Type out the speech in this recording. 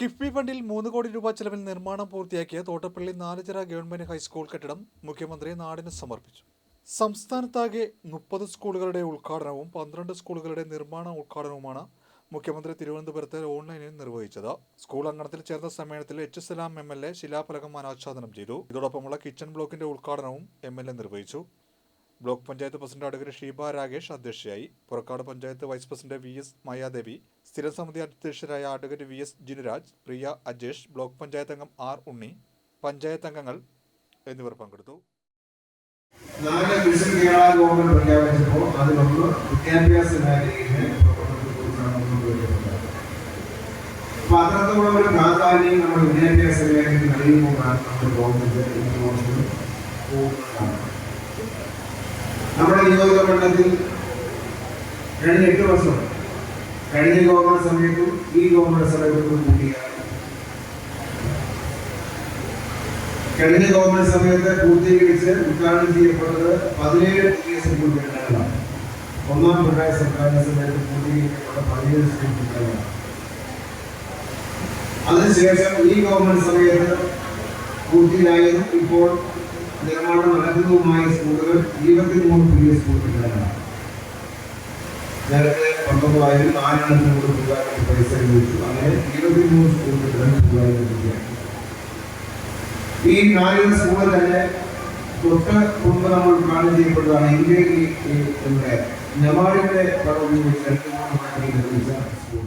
കിഫ്ബി ഫണ്ടിൽ മൂന്ന് കോടി രൂപ ചെലവിൽ നിർമ്മാണം പൂർത്തിയാക്കിയ തോട്ടപ്പള്ളി നാലുചിറ ഗവൺമെന്റ് ഹൈസ്കൂൾ കെട്ടിടം മുഖ്യമന്ത്രി നാടിന് സമർപ്പിച്ചു. സംസ്ഥാനത്താകെ മുപ്പത് സ്കൂളുകളുടെ ഉദ്ഘാടനവും പന്ത്രണ്ട് സ്കൂളുകളുടെ നിർമ്മാണ ഉദ്ഘാടനവുമാണ് മുഖ്യമന്ത്രി തിരുവനന്തപുരത്ത് ഓൺലൈനിൽ നിർവഹിച്ചത്. സ്കൂൾ അങ്കണത്തിൽ ചേർന്ന സമ്മേളനത്തിൽ H Salam M L A ശിലാഫലകം അനാച്ഛാദനം ചെയ്തു. ഇതോടൊപ്പമുള്ള കിച്ചൺ ബ്ലോക്കിന്റെ ഉദ്ഘാടനവും എം എൽ എ നിർവഹിച്ചു. Block panchayat president advocate Sheeba Rakesh അധ്യക്ഷയായി. Purakkad panchayat vice president V S Mayadevi സ്ഥിരം സമിതി അധ്യക്ഷരായ advocate V S Jinuraj Priya Ajesh block panchayat അംഗം ആർ ഉണ്ണി പഞ്ചായത്ത് അംഗങ്ങൾ എന്നിവർ പങ്കെടുത്തു. നാല് മിഷൻ കേരള ഗവൺമെന്റ് പ്രഖ്യാപിച്ചപ്പോൾ അതിലൊന്ന് വിദ്യാഭ്യാസ മേഖലയിലെ അപ്പൊ അത്തരത്തിലുള്ള ഒരു പ്രാധാന്യം നമ്മുടെ വിദ്യാഭ്യാസ മേഖലയിൽ നൽകുമ്പോഴാണ് നമ്മുടെ ഗവൺമെന്റ് പോകുന്നതാണ് നമ്മുടെ നിയോജക മണ്ഡലത്തിൽ രണ്ട് എട്ട് വർഷം കഴിഞ്ഞ ഗവൺമെന്റ് സമയത്തും ഈ ഗവൺമെന്റ് സമയത്തും കൂട്ടിയാണ് കഴിഞ്ഞ ഗവൺമെന്റ് സമയത്ത് പൂർത്തീകരിച്ച് ഉദ്ഘാടനം ചെയ്യപ്പെട്ടത് പതിനേഴ് പുതിയ സ്കൂൾ കെട്ടിടങ്ങളാണ് ഒന്നാം പിണറായി സർക്കാരിന്റെ സമയത്ത് പൂർത്തീകരിക്കപ്പെട്ട പതിനേഴ് സ്കൂൾ കെട്ടിടങ്ങളാണ് അതിനുശേഷം ഈ ഗവൺമെന്റ് സമയത്ത് പൂർത്തിയായതും ഇപ്പോൾ നിർമ്മാണം നടക്കുന്നതുമായ സ്കൂളുകൾ ഇരുപത്തിമൂന്ന് പുതിയ സ്കൂൾ കെട്ടിടങ്ങളാണ് നേരത്തെ പത്തൊമ്പതായിരം നാലെണ്ണത്തിന് കൂടി പുതുതായി പൈസ ലഭിച്ചു അങ്ങനെ ഇരുപത്തിമൂന്ന് സ്കൂൾ കെട്ടിടങ്ങൾ പുതുതായി ലഭിക്കുകയാണ് ഈ നാല് സ്കൂളിൽ തന്നെ തൊട്ട് മുമ്പ് നമ്മൾ ഉദ്ഘാടനം ചെയ്യപ്പെട്ടതാണ് ഇന്ത്യയിൽ നമ്മുടെ നവാഡിന്റെ വെച്ച് നിർമ്മിച്ച സ്കൂൾ.